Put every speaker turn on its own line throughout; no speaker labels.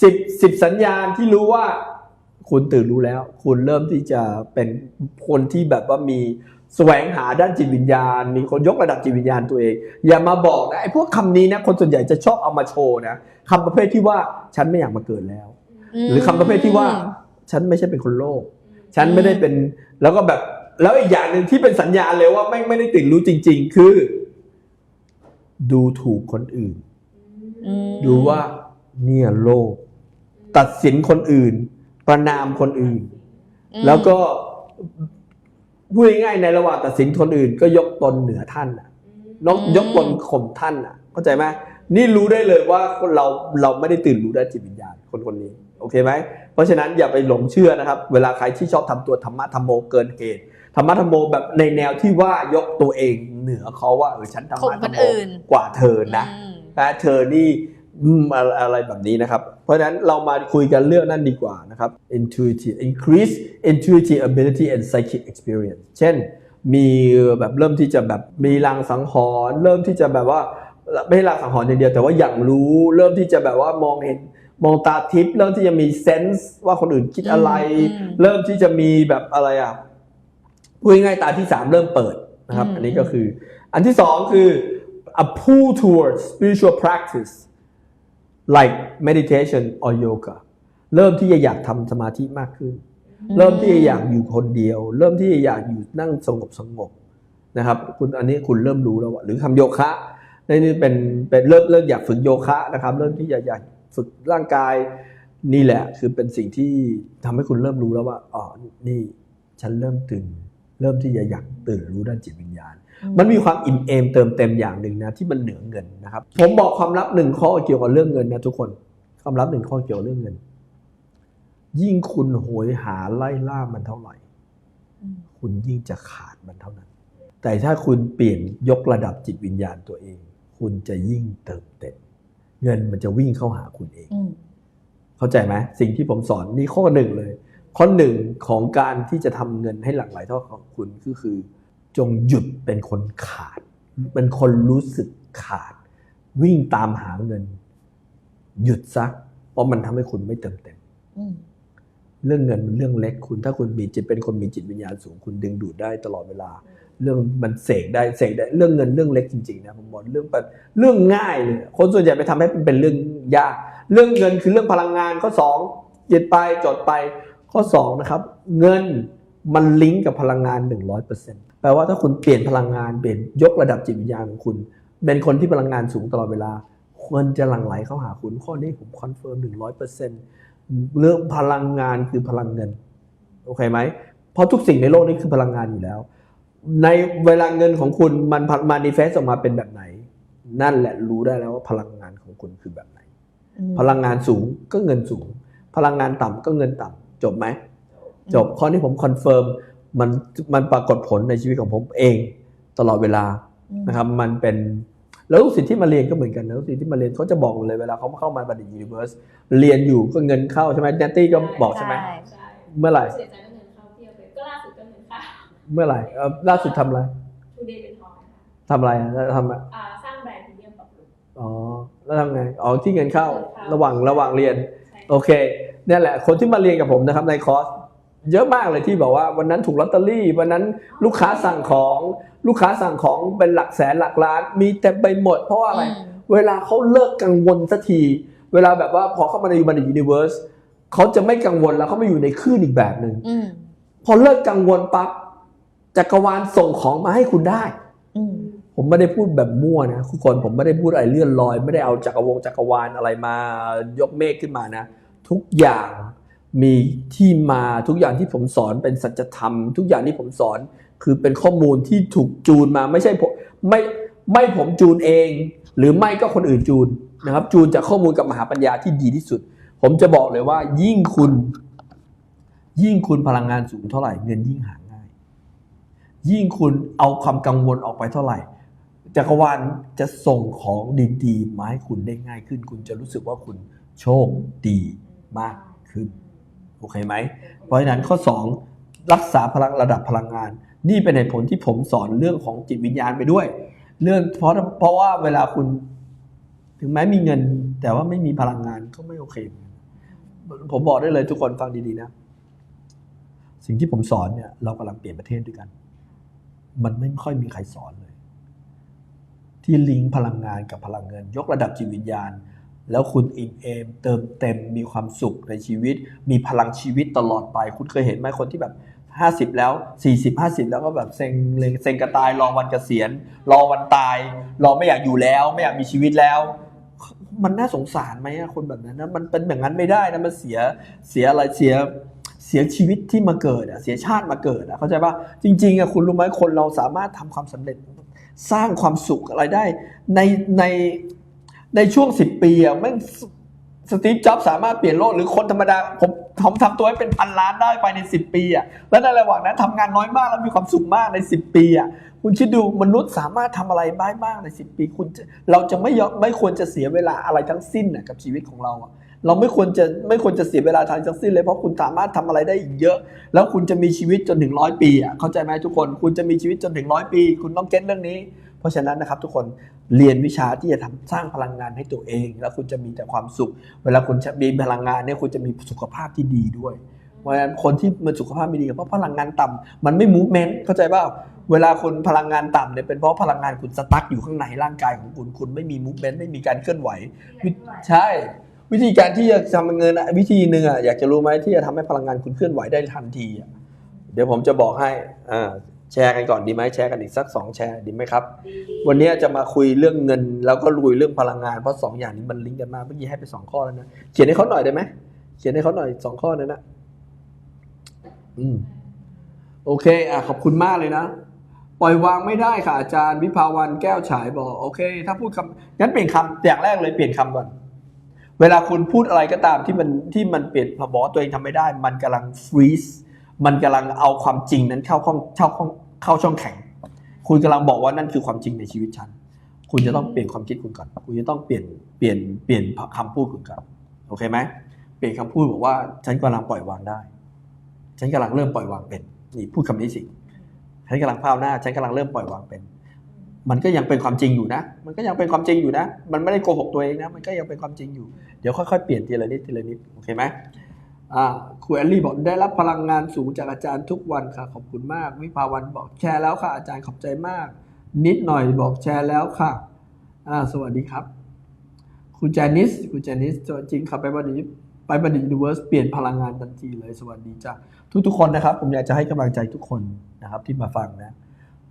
สิบสิบสัญญาณที่รู้ว่า คุณตื่นรู้แล้ว คุณเริ่มที่จะเป็นคนที่แบบว่ามีแสวงหาด้านจิตวิญญาณ มีคนยกระดับจิตวิญญาณตัวเอง อย่ามาบอกนะไอ้พวกคำนี้นะคนส่วนใหญ่จะชอบเอามาโชว์นะคำประเภทที่ว่าฉันไม่อยากมาเกิดแล้ว หรือคำประเภทที่ว่า ฉันไม่ใช่เป็นคนโลก ฉันไม่ได้เป็นแล้วก็แบบแล้วอีกอย่างหนึ่งที่เป็นสัญญาณเลยว่าไม่ไม่ได้ตื่นรู้จริง ๆ คือ ดูถูกคนอื่น
อืม
ดูว่าเนี่ยโลก ตัดสินคนอื่น ประนามคนอื่น
อืม
แล้วก็พูดง่ายๆในระหว่างตัดสินคนอื่น ก็ยกตนเหนือท่านน่ะนกยกตนข่มท่านน่ะ เข้าใจไหมนี่รู้ได้เลยว่าคนเราเราไม่ได้ตื่นรู้ได้านจิตวิญญาณคนคนนี้ โอเคไหมเพราะฉะนั้นอย่าไปหลงเชื่อนะครับ เวลาใครที่ชอบทำตัวธรรมะธรรมโมเกินเหตุธรรมะธรรมโมแบบในแนวที่ว่ายกตัวเองเหนือเขาว่าเออฉันธรร
ข่ม
มะ
ค
ธรร
น
มโม
อื่น
กว่าเธอนะ
อืม
นะเธอนี่ อืมอะไรอะไรแบบนี้นะครับ เพราะฉะนั้นเรามาคุยกันเรื่องนั้นดีกว่านะครับ intuitive increase intuitive ability and psychic experience เช่น มีแบบเริ่มที่จะแบบมีลางสังหรณ์เริ่มที่จะแบบว่าไม่ใช่ลางสังหรณ์อย่างเดียว แต่ว่าอย่างรู้ เริ่มที่จะแบบว่ามองเห็นมองตาทิพย์เริ่มที่จะมีเซนส์ว่าคนอื่นคิดอะไร
อืม
เริ่มที่จะมีแบบอะไรอะพูดง่ายๆตาที่สามเริ่มเปิดนะครับ
อืม
อันนี้ก็คือ อันที่สองคือ a pull towards spiritual practice like meditation or yoga เริ่มที่จะอยากทำสมาธิมากขึ้น เริ่มที่จะอยากอยู่คนเดียว เริ่มที่จะอยากอยู่นั่งสงบสงบนะครับ คุณอันนี้คุณเริ่มรู้แล้วว่าหรือทำโยคะนี่เป็นเป็นเริ่มเริ่มอยากฝึกโยคะนะครับ เริ่มที่จะอยากฝึกร่างกายนี่แหละ คือเป็นสิ่งที่ทำให้คุณเริ่มรู้แล้วว่าอ๋อนี่ฉันเริ่มตื่น เริ่มที่จะอยากตื่นรู้ด้านจิตวิญญาณ มันมีความอิ่มเอมเติมเต็มอย่างหนึ่งนะที่มันเหนือเงินนะครับ ผมบอกความลับหนึ่งข้อเกี่ยวกับเรื่องเงินนะทุกคนความลับหนึ่งข้อเกี่ยวกับเรื่องเงิน ยิ่งคุณโหยหาไล่ล่ามันเท่าไหร่
อืม
คุณยิ่งจะขาดมันเท่านั้น แต่ถ้าคุณเปลี่ยนยกระดับจิตวิญญาณตัวเอง คุณจะยิ่งเติมเต็มเงินมันจะวิ่งเข้าหาคุณเอง
อืม
เข้าใจไหมสิ่งที่ผมสอนนี่ข้อหนึ่งเลย ข้อหนึ่งของการที่จะทำเงินให้หลั่งไหลเท่าของคุณก็คือ จงหยุดเป็นคนขาด เป็นคนรู้สึกขาด วิ่งตามหาเงิน หยุดซะเพราะมันทำให้คุณไม่เติมเต็ม
อืม
เรื่องเงินมันเรื่องเล็กคุณ ถ้าคุณมีจิตเป็นคนมีจิตวิญญาณสูงคุณดึงดูดได้ตลอดเวลา เรื่องมันเสกได้เสกได้เรื่องเงินเรื่องเล็กจริงๆนะผมบอกเรื่องแบบเรื่องง่ายเลยคนส่วนใหญ่ไปทำให้มันเป็นเรื่องยาก เรื่องเงินคือเรื่องพลังงานข้อสองจิตไปจดไป ข้อสองนะครับเงินมันลิงก์กับพลังงาน 100%แปลว่าถ้าคุณเปลี่ยนพลังงานเปลี่ยนยกระดับจิตวิญญาณของคุณ เป็นคนที่พลังงานสูงตลอดเวลา ควรจะหลั่งไหลเข้าหาคุณ ข้อนี้ผมคอนเฟิร์ม100%เรื่องพลังงานคือพลังเงินโอเคไหมเพราะทุกสิ่งในโลกนี้คือพลังงานอยู่แล้ว ในเวลาเงินของคุณมันมานิเฟสออกมาเป็นแบบไหน นั่นแหละรู้ได้แล้วว่าพลังงานของคุณคือแบบไหน
อืม
พลังงานสูงก็เงินสูง พลังงานต่ำก็เงินต่ำ จบไหม จบข้อนี้ผมคอนเฟิร์มมันมันปรากฏผลในชีวิตของผมเองตลอดเวลา
อืม
นะครับ มันเป็นแล้วลูกศิษย์ที่มาเรียนก็เหมือนกันนะลูกศิษย์ที่มาเรียนเขาจะบอกเลยเวลาเขาเข้ามาบัณฑิตยูนิเวอร์สเรียนอยู่ก็เงินเข้าใช่ไหมแนตตี้ก็บอกใช่ไหม
ใช่
ใช่
เมื่อไหร่
เสียใจก็เงินเข้าเทียบเลยก็ล่าสุดก็เงินเข้า
เมื่อไหร่เอ่อล่าสุดทำอะไร
ทูเดย์เป็นทองนะคะ
ทำอะไรอะแล้วทำอะ
อ่าสร้างแบรนด์พรีเมียมปรับปรุง
อ๋อแล้วทำไงอ๋อที่เงินเข้า
เงินเข้า
ระหว่างระหว่างเรียน
ใช่
โอเคเนี่ยแหละ คนที่มาเรียนกับผมนะครับในคอร์สเยอะมากเลยที่บอกว่าวันนั้นถูกลอตเตอรี่วันนั้นลูกค้าสั่งของลูกค้าสั่งของเป็นหลักแสนหลักล้าน มีเต็มไปหมด เพราะว่าอะไร
อืม
เวลาเขาเลิกกังวลสักที เวลาแบบว่าพอเข้ามาในบัณฑิตยูนิเวอร์สเขาจะไม่กังวลแล้วเขาไม่อยู่ในคลื่นอีกแบบหนึ่ง
อืม
พอเลิกกังวลปั๊บจักรวาลส่งของมาให้คุณได้
อืม
ผมไม่ได้พูดแบบมั่วนะทุกคนผมไม่ได้พูดอะไรเลื่อนลอย ไม่ได้เอาจักรวงจักรวาลอะไรมายกเมฆขึ้นมานะ ทุกอย่างมีที่มาทุกอย่างที่ผมสอนเป็นสัจธรรม ทุกอย่างที่ผมสอนคือเป็นข้อมูลที่ถูกจูนมาไม่ใช่ผมไม่ไม่ผมจูนเอง หรือไม่ก็คนอื่นจูนนะครับ จูนจากข้อมูลกับมหาปัญญาที่ดีที่สุด ผมจะบอกเลยว่ายิ่งคุณ ยิ่งคุณพลังงานสูงเท่าไหร่เงินยิ่งหาง่าย ยิ่งคุณเอาความกังวลออกไปเท่าไหร่จักรวาลจะส่งของดีๆมาให้คุณได้ง่ายขึ้น คุณจะรู้สึกว่าคุณโชคดีมากขึ้นโอเคไหมเพราะฉะนั้นข้อ 2 รักษาพลังระดับพลังงาน นี่เป็นเหตุผลที่ผมสอนเรื่องของจิตวิญญาณไปด้วย เรื่องเพราะเพราะว่าเวลาคุณ ถึงแม้มีเงิน แต่ว่าไม่มีพลังงานก็ไม่โอเค ผมบอกได้เลยทุกคนฟังดีๆนะ สิ่งที่ผมสอนเนี่ยเรากำลังเปลี่ยนประเทศด้วยกัน มันไม่ค่อยมีใครสอนเลย ที่ลิงก์พลังงานกับพลังเงิน ยกระดับจิตวิญญาณ แล้วคุณอิ่มเอม เติมเต็มมีความสุขในชีวิต มีพลังชีวิตตลอดไป คุณเคยเห็นไหมคนที่แบบห้าสิบแล้วสี่สิบห้าสิบแล้วก็แบบเซ็งเลยเซ็งกระตายรอวันเกษียณรอวันตายรอไม่อยากอยู่แล้ว ไม่อยากมีชีวิตแล้ว มันน่าสงสารไหมอะคนแบบนั้นนะมันเป็นอย่างนั้นไม่ได้นะมันเสียเสียอะไรเสีย สียชีวิตที่มาเกิดอะเสียชาติมาเกิดอะเข้าใจปะจริงๆอะคุณรู้ไหมคนเราสามารถทำความสำเร็จสร้างความสุขอะไรได้ ในในในช่วงสิบปีอะแม่งสตีฟจ็อบสามารถเปลี่ยนโลกหรือคนธรรมดา ผมผมทำตัวให้เป็นพันล้านได้ภายในสิบปีอะแล้วในระหว่างนั้นทำงานน้อยมากแล้วมีความสุขมากในสิบปีอะคุณคิดดูมนุษย์สามารถทำอะไรบ้างในสิบปี คุณเราจะไม่ยอมไม่ควรจะเสียเวลาอะไรทั้งสิ้นอะกับชีวิตของเราอะ เราไม่ควรจะไม่ควรจะเสียเวลาทางทั้งสิ้นเลยเพราะคุณสามารถทำอะไรได้อีกเยอะ แล้วคุณจะมีชีวิตจนถึงร้อยปีอะเข้าใจไหมทุกคน คุณจะมีชีวิตจนถึงร้อยปี คุณต้องเก็ตเรื่องนี้ เพราะฉะนั้นนะครับทุกคนเรียนวิชาที่จะทำสร้างพลังงานให้ตัวเอง แล้วคุณจะมีแต่ความสุข เวลาคุณจะมีพลังงานเนี่ยคุณจะมีสุขภาพที่ดีด้วยเพราะฉะนั้นคนที่มันสุขภาพไม่ดีเพราะพลังงานต่ำมันไม่มูฟเมนต์เข้าใจเปล่าเวลาคุณพลังงานต่ำเนี่ยเป็นเพราะพลังงานคุณสตั๊กอยู่ข้างในร่างกายของคุณคุณไม่มีมูฟเมนต์ไม่มีการเคลื่อนไหววิใช่ วิธีการที่จะทำเงินอะวิธีหนึ่งอะอยากจะรู้ไหมที่จะทำให้พลังงานคุณเคลื่อนไหวได้ทันทีอะเดี๋ยวผมจะบอกให้อ่าแชร์กันก่อนดีไหมแชร์กันอีกสักสองแชร์ดีไหมครับ วันนี้จะมาคุยเรื่องเงิน แล้วก็ลุยเรื่องพลังงานเพราะสองอย่างนี้มันลิงก์กันมากเมื่อกี้ให้ไปสองข้อแล้วนะเขียนให้เขาหน่อยได้ไหมเขียนให้เขาหน่อยสองข้อนั้นนะอืมโอเคอะขอบคุณมากเลยนะปล่อยวางไม่ได้ค่ะอาจารย์วิภาวันแก้วฉายบอกโอเค ถ้าพูดคำงั้นเปลี่ยนคำอย่างแรกเลยเปลี่ยนคำก่อน เวลาคุณพูดอะไรก็ตามที่มันที่มันเปลี่ยนพอบอกตัวเองทำไม่ได้ มันกำลังฟรีซมันกำลังเอาความจริงนั้นเข้าข้องเข้าข้องเข้าช่องแข็ง คุณกำลังบอกว่านั่นคือความจริงในชีวิตฉัน คุณจะต้องเปลี่ยนความคิดคุณก่อน คุณจะต้องเปลี่ยนเปลี่ยนเปลี่ยนคำพูดคุณก่อนโอเคไหมเปลี่ยนคำพูดบอกว่าฉันกำลังปล่อยวางได้ ฉันกำลังเริ่มปล่อยวางเป็นนี่พูดคำนี้สิฉันกำลังภาวนาฉันกำลังเริ่มปล่อยวางเป็น มันก็ยังเป็นความจริงอยู่นะ มันก็ยังเป็นความจริงอยู่นะ มันไม่ได้โกหกตัวเองนะ มันก็ยังเป็นความจริงอยู่ เดี๋ยวค่อยๆเปลี่ยนทีละนิดทีละนิด โอเคไหมอ่าครูแอลลี่บอกได้รับพลังงานสูงจากอาจารย์ทุกวันค่ะ ขอบคุณมาก วิภาวันบอกแชร์แล้วค่ะ อาจารย์ขอบใจมาก นิดหน่อยบอกแชร์แล้วค่ะ อ่า สวัสดีครับคุณแจนิสคุณแจนิสตัวจริงครับไปบันดีไปบันดียูนิเวิร์สเปลี่ยนพลังงานทันทีเลย สวัสดีจ้ะทุกๆคนนะครับ ผมอยากจะให้กำลังใจทุกคนนะครับที่มาฟังนะ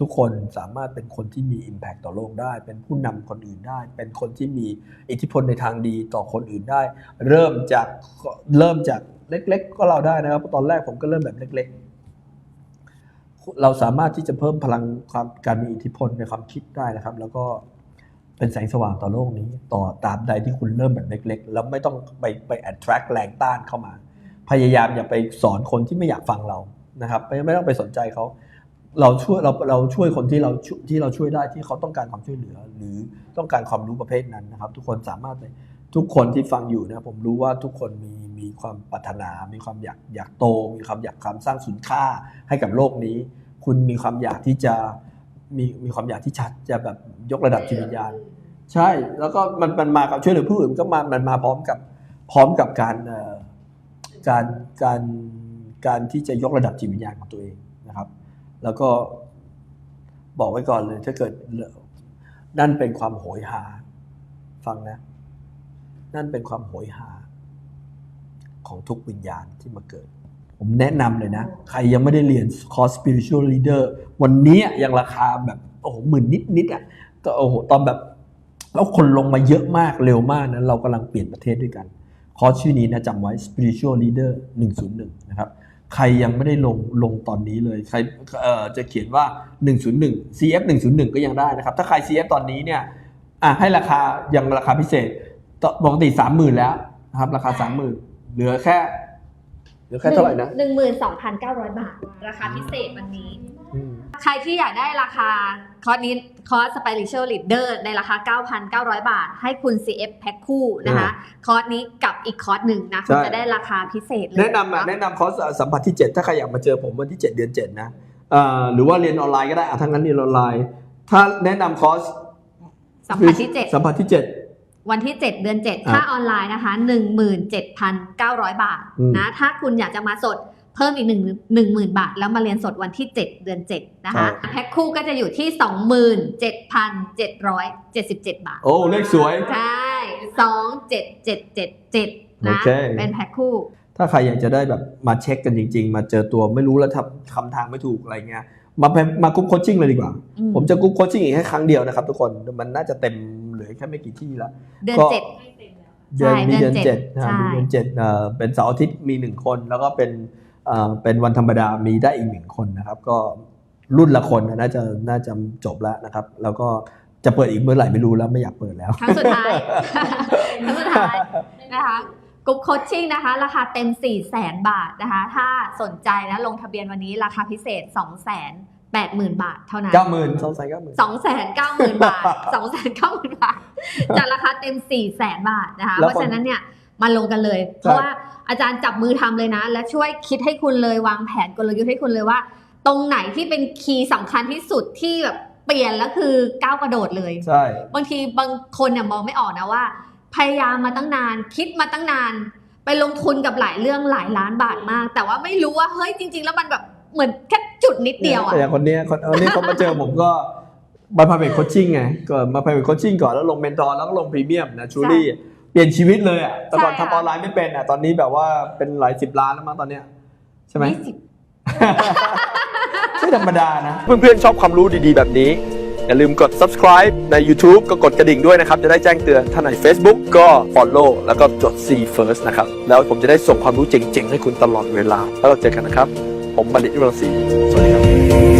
ทุกคนสามารถเป็นคนที่มี Impact ต่อโลกได้ เป็นผู้นำคนอื่นได้ เป็นคนที่มีอิทธิพลในทางดีต่อคนอื่นได้ เริ่มจากเริ่มจากเล็ก ๆ ก็เราได้นะครับ ตอนแรกผมก็เริ่มแบบเล็ก ๆ เราสามารถที่จะเพิ่มพลังความการมีอิทธิพลในความคิดได้นะครับ แล้วก็เป็นแสงสว่างต่อโลกนี้ ต่อตาบใดที่คุณเริ่มแบบเล็ก ๆ แล้วไม่ต้องไปไป attract แรงต้านเข้ามา พยายามอย่าไปสอนคนที่ไม่อยากฟังเรานะครับไม่ไม่ต้องไปสนใจเขา เราช่วยเราเราช่วยคนที่เราช่วยที่เราช่วยได้ที่เขาต้องการความช่วยเหลือ หรือต้องการความรู้ประเภทนั้นนะครับ ทุกคนสามารถไปทุกคนที่ฟังอยู่นะผมรู้ว่าทุกคนมีมีความปรารถนา มีความอยากอยากโต มีความอยากความสร้างสุนค่าให้กับโลกนี้ คุณมีความอยากที่จะมีมีความอยากที่ชัดจะแบบยกระดับจิตวิญญาณ ใช่แล้วก็มันมันมากับช่วยเหลือผู้อื่นก็มามันมาพร้อมกับพร้อมกับการเอ่อการการการที่จะยกระดับจิตวิญญาณของตัวเองนะครับ แล้วก็บอกไว้ก่อนเลยถ้าเกิดนั่นเป็นความโหยหา ฟังนะ นั่นเป็นความโหยหา ของทุกวิญญาณที่มาเกิด ผมแนะนำเลยนะ ใครยังไม่ได้เรียนคอร์ส spiritual leader วันนี้ยังราคาแบบโอ้โหหมื่นนิดนิดๆอะก็โอ้โหตอนแบบแล้วคนลงมาเยอะมากเร็วมากนะเรากำลังเปลี่ยนประเทศด้วยกัน คอร์สชื่อนี้นะจำไว้ spiritual leader 101 นะครับ ใครยังไม่ได้ลงลงตอนนี้เลยใครเอ่อจะเขียนว่า 101 CF 101 ก็ยังได้นะครับ ถ้าใคร CF ตอนนี้เนี่ยอะให้ราคายังราคาพิเศษต่อปกติ 30,000 แล้วนะครับ ราคา 30,000 เหลือแค่เหลือแค่เท่าไหร่นะ
หนึ่งหมื่นสองพันเก้าร้อยบาท
ราคาพิเศษวันนี้
อืม
ใครที่อยากได้ราคา คอร์สนี้คอร์ส Spiritual Leader ในราคา 9,900 บาท ให้คุณ CF แพ็คคู่นะคะ คอร์สนี้กับอีกคอร์สหนึ่งนะคุณ
ใช่
จะได้ราคาพิเศษเลย
แนะนำอะ
เา
แนะนำคอร์สสัมผัสที่ 7 ถ้าใครอยากมาเจอผมวันที่ 7 เดือน 7 นะเอ่อหรือว่าเรียนออนไลน์ก็ได้อะทั้งนั้นเรียนออนไลน์ ถ้าแนะนำคอร์ส
สัมผัสที่เจ็ด
สัมผัสที่ 7
วันที่ 7 เดือน7
อะ
ค่าออนไลน์นะคะ 17,900 บาท
อืม
นะ ถ้าคุณอยากจะมาสด เพิ่มอีก1 10,000 บาท แล้วมาเรียนสดวันที่ 7 เดือน 7 นะคะแพ็คคู่ก็จะอยู่ที่ 27,777 บาท
โอ้ เลขสวย
ใช่สองเจ็ดเจ็ดเจ็ดเจ็ด
โอ
นะ
เค
เป็นแพ็คคู่
ถ้าใครอยากจะได้แบบมาเช็คกันจริง ๆ มาเจอตัวไม่รู้แล้วทำคำทางไม่ถูกอะไรเงี้ยมาเป็นมากรุ๊ปโคชชิ่งเลยดีกว่า
อืม
ผมจะกรุ๊ปโคชชิ่งอีกแค่ครั้งเดียวนะครับทุกคนมันน่าจะเต็มเหลือแค่ไม่กี่ที่แล้ว
เดือน
ก็
เจ็ด
ให้เต็มแล้ว
เดือน
ใช่
มีเดือน
เดือน
เจ็ด
เจ็ด
นะครับ
ใช่
มีเดือนเจ็ดเอ่อเป็นเสาร์อาทิตย์มีหนึ่งคนแล้วก็เป็น เอ่อเป็นวันธรรมดามีได้อีกหนึ่งคนนะครับ ก็รุ่นละคนน่าจะน่าจะจบแล้วนะครับ แล้วก็จะเปิดอีกเมื่อไหร่ไม่รู้แล้วไม่อยากเปิดแล้ว
ครั้งสุดท้ายครั้งสุดท้ายนะคะกรุ๊ปโคชชิ่งนะคะ ราคาเต็ม 4 0 0 0 0 0บาทนะคะ ถ้าสนใจนะลงทะเบียนวันนี้ราคาพิเศษ2 8 0 0 0 0 บาทเท่านั้น
เก้าหมื่นสองแสนเก้าหมื่น
สองแสนเก้าหมื่นบาทสองแสนเก้าหมื่นบาทจากราคาเต็มสี่แสนบาทนะคะ
แล้ว
เพ
คน
ราะฉะนั้นเนี่ยมาลงกันเลย เพราะว่า อาจารย์จับมือทำเลยนะ และช่วยคิดให้คุณเลยวางแผนกลยุทธ์ให้คุณเลยว่า ตรงไหนที่เป็นคีย์สำคัญที่สุดที่แบบเปลี่ยนแล้วคือก้าวกระโดดเลย
ใช่
บางทีบางคนเนี่ยมองไม่ออกนะว่า พยายามมาตั้งนาน คิดมาตั้งนาน ไปลงทุนกับหลายเรื่องหลายล้านบาทมาก แต่ว่าไม่รู้ว่าเฮ้ยจริง ๆ แล้วมันแบบเหมือนแค่จุดนิดเดียวอะ
แต่อย่างคนเนี้ยคนคนนี้เขามาเจอผมก็มาพาเป็นโคชชิ่งไงก็มาพาเป็นโคชชิ่งก่อนแล้วลงเมนทอร์แล้วก็ลงพรีเมียมนะชูรี่ เปลี่ยนชีวิตเลยอะแต่ก่อน
ใช่ค่ะ
ทำออนไลน์ไม่เป็นอะตอนนี้แบบว่าเป็นหลายสิบล้านแล้วมั้งตอนเนี้ยใช่ไหม
ยี่สิบ
ไม่ธรรมดานะ เพื่อนๆ ชอบความรู้ดีๆ แบบนี้ อย่าลืมกด subscribe ใน YouTube ก็กดกระดิ่งด้วยนะครับ จะได้แจ้งเตือนถ้าใน Facebook ก็ follow แล้วก็จด see first นะครับ แล้วผมจะได้ส่งความรู้เจ๋งๆ ให้คุณตลอดเวลา แล้วเราเจอกันนะครับ ผมบัณฑิตวิรังศรีสวัสดีครับ